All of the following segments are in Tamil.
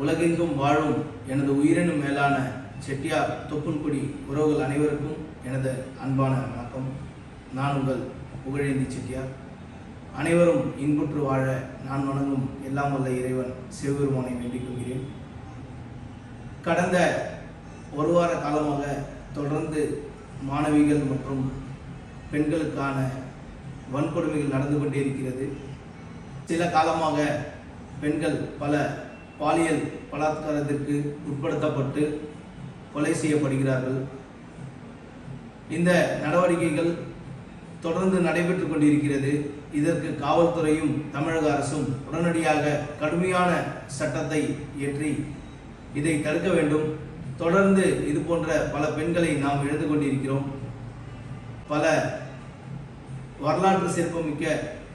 உலகெங்கும் வாழும் எனது உயிரினும் மேலான செட்டியார் தொப்புன்குடி உறவுகள் அனைவருக்கும் எனது அன்பான வணக்கம். நான் உங்கள் புகழேந்தி செட்டியார். அனைவரும் இன்புற்று வாழ நான் வணங்கும் எல்லாம் வல்ல இறைவன் சிவபெருமானை வேண்டிக் கொள்கிறேன் கடந்த ஒரு வார காலமாக தொடர்ந்து மாணவிகள் மற்றும் பெண்களுக்கான வன்கொடுமைகள் நடந்து கொண்டே இருக்கிறது. சில காலமாக பெண்கள் பல பாலியல் பலாத்காரத்திற்கு உட்படுத்தப்பட்டு கொலை செய்யப்படுகிறார்கள். இந்த நடவடிக்கைகள் தொடர்ந்து நடைபெற்று கொண்டிருக்கிறது. இதற்கு காவல்துறையும் தமிழக அரசும் உடனடியாக கடுமையான சட்டத்தை இயற்றி இதை தடுக்க வேண்டும். தொடர்ந்து இது போன்ற பல பெண்களை நாம் எழுந்து கொண்டிருக்கிறோம். பல வரலாற்று சிறப்புமிக்க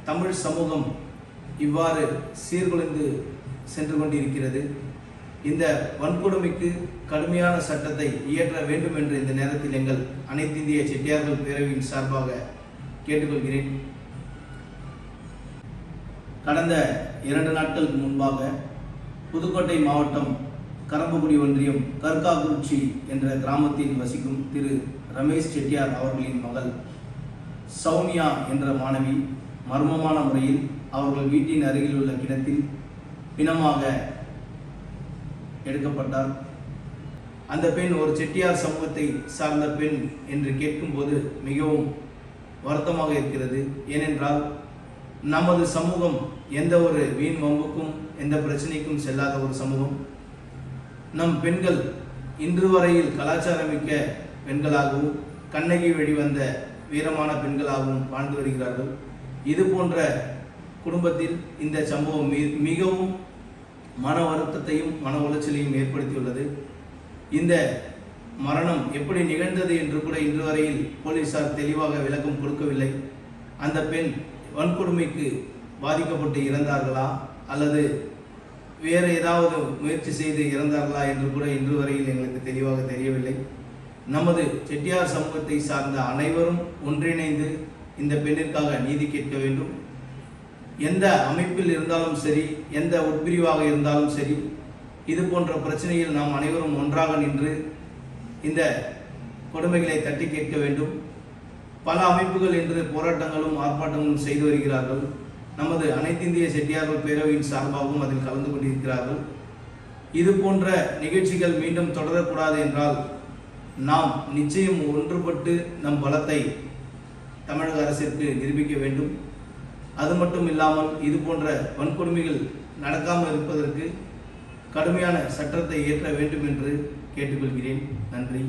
தமிழ் சமூகம் இவ்வாறு சீர்குலைந்து சென்று கொண்டிருக்கிறது இந்த வன்கொடுமைக்கு கடுமையான சட்டத்தை இயற்ற வேண்டும் என்று இந்த நேரத்தில் எங்கள் அனைத்திந்திய செட்டியார்கள் பேரவையின் சார்பாக கேட்டுக்கொள்கிறேன். கடந்த இரண்டு நாட்களுக்கு முன்பாக புதுக்கோட்டை மாவட்டம் கரம்பக்குடி ஒன்றியம் கற்காக்குறிச்சி என்ற கிராமத்தில் வசிக்கும் திரு ரமேஷ் செட்டியார் அவர்களின் மகள் சௌமியா என்ற மாணவி மர்மமான முறையில் அவர்கள் வீட்டின் அருகில் உள்ள கிணத்தில் பிணமாக எடுக்கப்பட்டார். அந்த பெண் ஒரு செட்டியார் சமூகத்தை சார்ந்த பெண் என்று கேட்கும்போது மிகவும் வருத்தமாக இருக்கிறது. ஏனென்றால் நமது சமூகம் எந்த ஒரு வீண் வம்புக்கும் எந்த பிரச்சனைக்கும் செல்லாத ஒரு சமூகம். நம் பெண்கள் இன்று வரையில் கலாச்சாரமிக்க பெண்களாகவும் கண்ணகி வெளிவந்த வீரமான பெண்களாகவும் வாழ்ந்து வருகிறார்கள். இது போன்ற குடும்பத்தில் இந்த சம்பவம் மிகவும் மன வருத்தத்தையும் மன உளைச்சலையும் ஏற்படுத்தியுள்ளது. இந்த மரணம் எப்படி நிகழ்ந்தது என்று கூட இன்று வரையில் போலீசார் தெளிவாக விளக்கம் கொடுக்கவில்லை. அந்த பெண் வன்கொடுமைக்கு பாதிக்கப்பட்டு இறந்தார்களா? அல்லது வேறு ஏதாவது முயற்சி செய்து இறந்தார்களா என்று கூட இன்று வரையில் எங்களுக்கு தெளிவாக தெரியவில்லை. நமது செட்டியார் சமூகத்தை சார்ந்த அனைவரும் ஒன்றிணைந்து இந்த பெண்ணிற்காக நீதி கேட்க வேண்டும். எந்த அமைப்பில் இருந்தாலும் சரி எந்த உட்பிரிவாக இருந்தாலும் சரி இது போன்ற பிரச்சனையில் நாம் அனைவரும் ஒன்றாக நின்று இந்த கொடுமைகளை தட்டி கேட்க வேண்டும். பல அமைப்புகள் இன்று போராட்டங்களும் ஆர்ப்பாட்டங்களும் செய்து வருகிறார்கள். நமது அனைத்திந்திய செட்டியார்கள் பேரவையின் சார்பாகவும் அதில் கலந்து கொண்டிருக்கிறார்கள். இது போன்ற நிகழ்ச்சிகள் மீண்டும் தொடரக்கூடாது என்றால் நாம் நிச்சயம் ஒன்றுபட்டு நம் பலத்தை தமிழக அரசிற்கு நிரூபிக்க வேண்டும். அது மட்டும் இல்லாமல் இது போன்ற வன்கொடுமைகள் நடக்காமல் இருப்பதற்கு கடுமையான சட்டத்தை இயற்ற வேண்டும் என்று கேட்டுக்கொள்கிறேன். நன்றி.